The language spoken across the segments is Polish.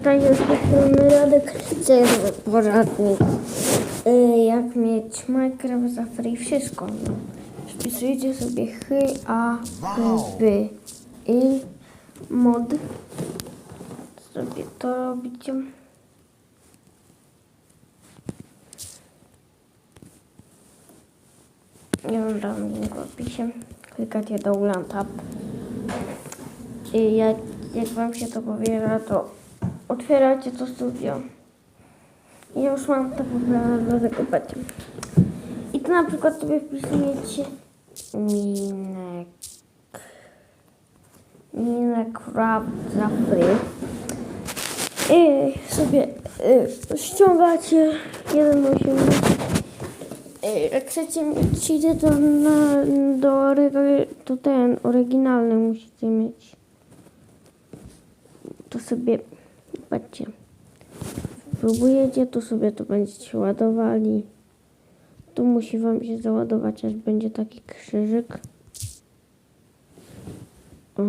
Tutaj jest wyświetlony Radek, jest poradnik. Y, Jak mieć Minecraft za free, wszystko. Wpisujecie sobie chy, a, b i mod. Sobie to robicie. Dam link w opisie. Klikacie download tab. I jak, jak wam się to powiera, to otwieracie to studio. I już mam to pobrane, dlatego będzie. I tu na przykład sobie wpisujecie minek. Minecraft za free. I sobie y, ściągacie 1.8. Y, Jak chcecie mieć cheaty, to, na, do, to ten oryginalny musicie mieć. To sobie, patrzcie, próbujecie, to sobie to będziecie ładowali. Tu musi wam się załadować, aż będzie taki krzyżyk. O.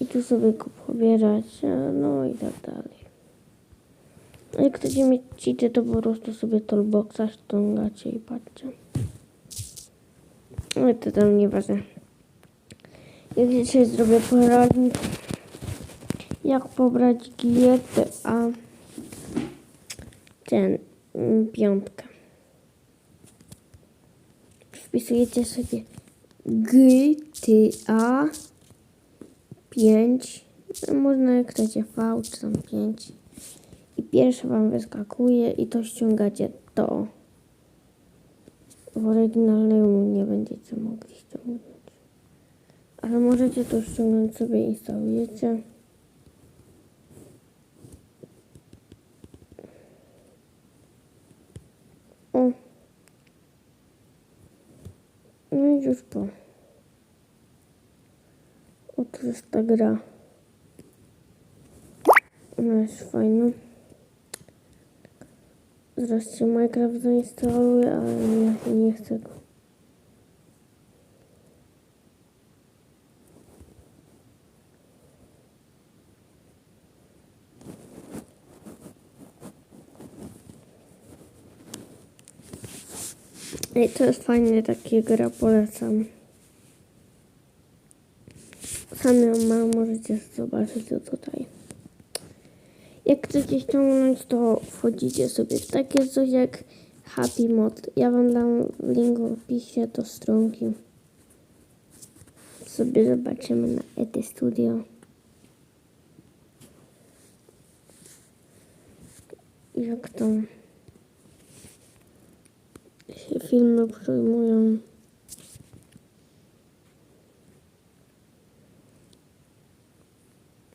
I tu sobie go pobierać, no i tak dalej. Jak chcecie mieć cheaty, to po prostu sobie toolboxa ściągacie i patrzcie. Ale to tam nieważne. Ja dzisiaj zrobię poradnik, jak pobrać GTA ten mm, piątkę. Wpisujecie sobie GTA 5, no można jak chcecie V czy tam 5 i pierwsze wam wyskakuje i to ściągacie to. W oryginalnemu nie będziecie mogli ściągnąć. Ale możecie to ściągnąć sobie instalujecie. O. No i już to. O, to jest ta gra. Ona jest fajna. Zaraz Minecraft zainstaluje, ale nie, nie chcę go. Ej, to jest fajnie, takie gra, polecam. Mam, możecie zobaczyć to tutaj. Jak chcecie ściągnąć, to wchodzicie sobie w takie coś jak Happy Mod. Ja wam dam link w opisie do stronki. Sobie zobaczymy na ET Studio. Jak tam się filmy przyjmują.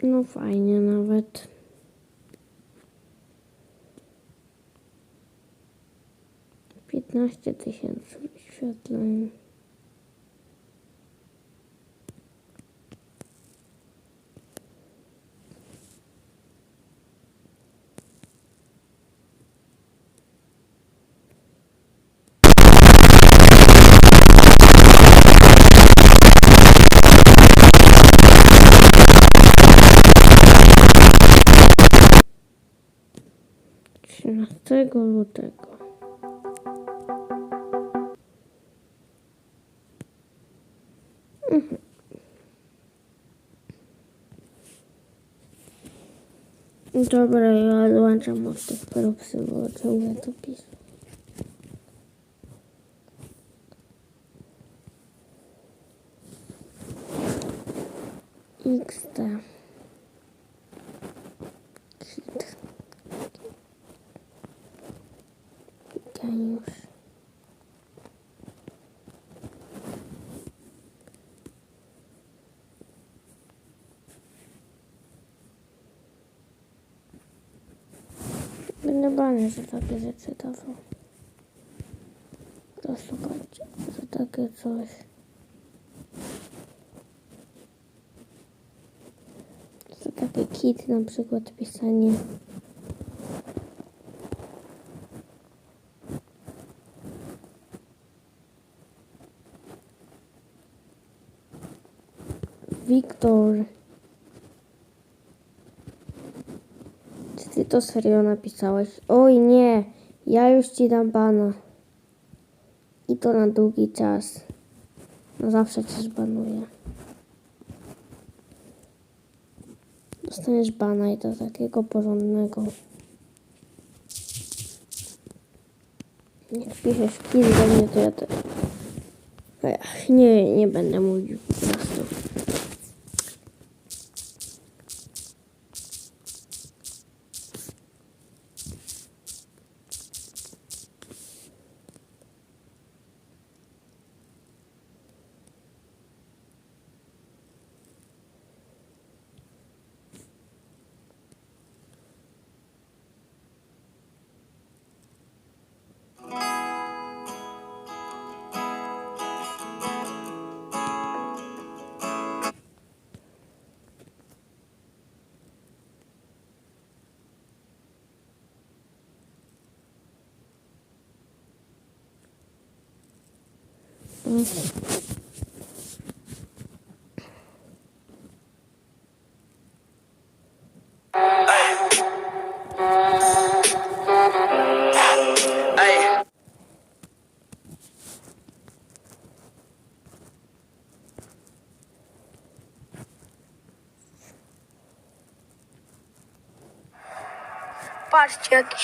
No fajnie nawet. Piętnaście tysięcy wyświetleń. Trzynastego lutego. Dobra, ja odłączam od tych propsy, bo ciągle to piszę. XD. Będę bany za takie rzeczy dawał. To słuchajcie, za takie coś. Za takie kit, na przykład pisanie. Wiktor. Ty to serio napisałeś? Oj nie, ja już ci dam bana. I to na długi czas. No zawsze cię zbanuję. Dostaniesz bana i to takiego porządnego. Jak piszesz kij do mnie, to ja te... Ech, nie, nie będę mówił po prostu. Ej, Patrzcie, jaki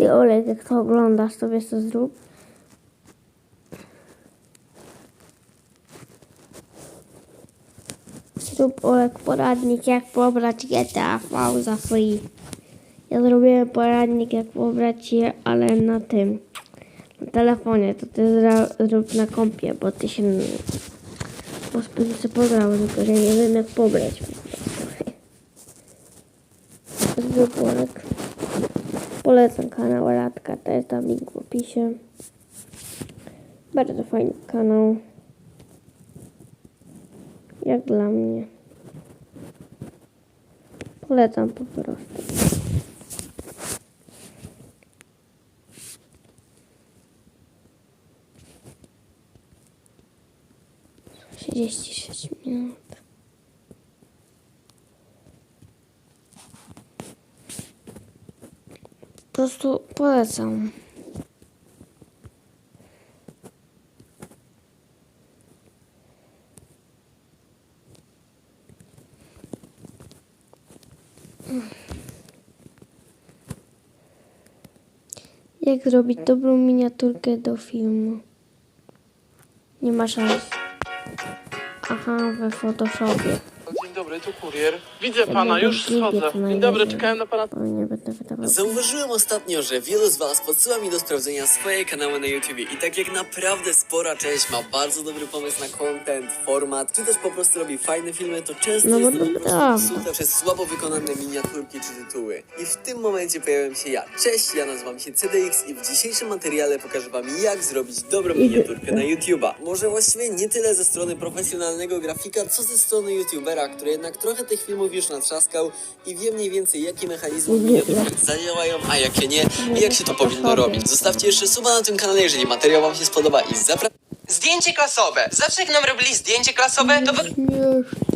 Ty Olek, jak to oglądasz, to wiesz co zrób? Zrób Olek poradnik, jak pobrać GTA V za free. Ja zrobiłem poradnik, jak pobrać je, ale na tym, na telefonie. To ty zrób na kompie, bo ty się... Bo sobie pograł, tylko że nie wiem jak pobrać. Zrób Olek. Polecam kanał Radka, to jest tam link w opisie. Bardzo fajny kanał. Jak dla mnie. Polecam po prostu. Trzydzieści prostu polecam. Jak zrobić dobrą miniaturkę do filmu? Nie ma szans. Aha, we Photoshopie. Dobry, tu kurier. Widzę pana, już schodzę. to Dzień dobry, czekałem na pana. Bo nie będę wydawał. Zauważyłem ostatnio, że wielu z Was podsyła mi do sprawdzenia swoje kanały na YouTubie i tak jak naprawdę spora część ma bardzo dobry pomysł na content, format, czy też po prostu robi fajne filmy, to często No jest to po dobra. prostu psute przez słabo wykonane miniaturki czy tytuły. I w tym momencie pojawiłem się ja. Cześć, ja nazywam się CDX i w dzisiejszym materiale pokażę Wam jak zrobić dobrą miniaturkę na YouTube'a. Może właściwie nie tyle ze strony profesjonalnego grafika, co ze strony YouTubera, który jednak trochę tych filmów już natrzaskał i wie mniej więcej jakie mechanizmy zadziałają, a jakie nie i jak się to powinno robić. Zostawcie jeszcze suba na tym kanale, jeżeli materiał Wam się spodoba i zapraszam. Zdjęcie klasowe. Zawsze jak nam robili zdjęcie klasowe, to. Śmieszne.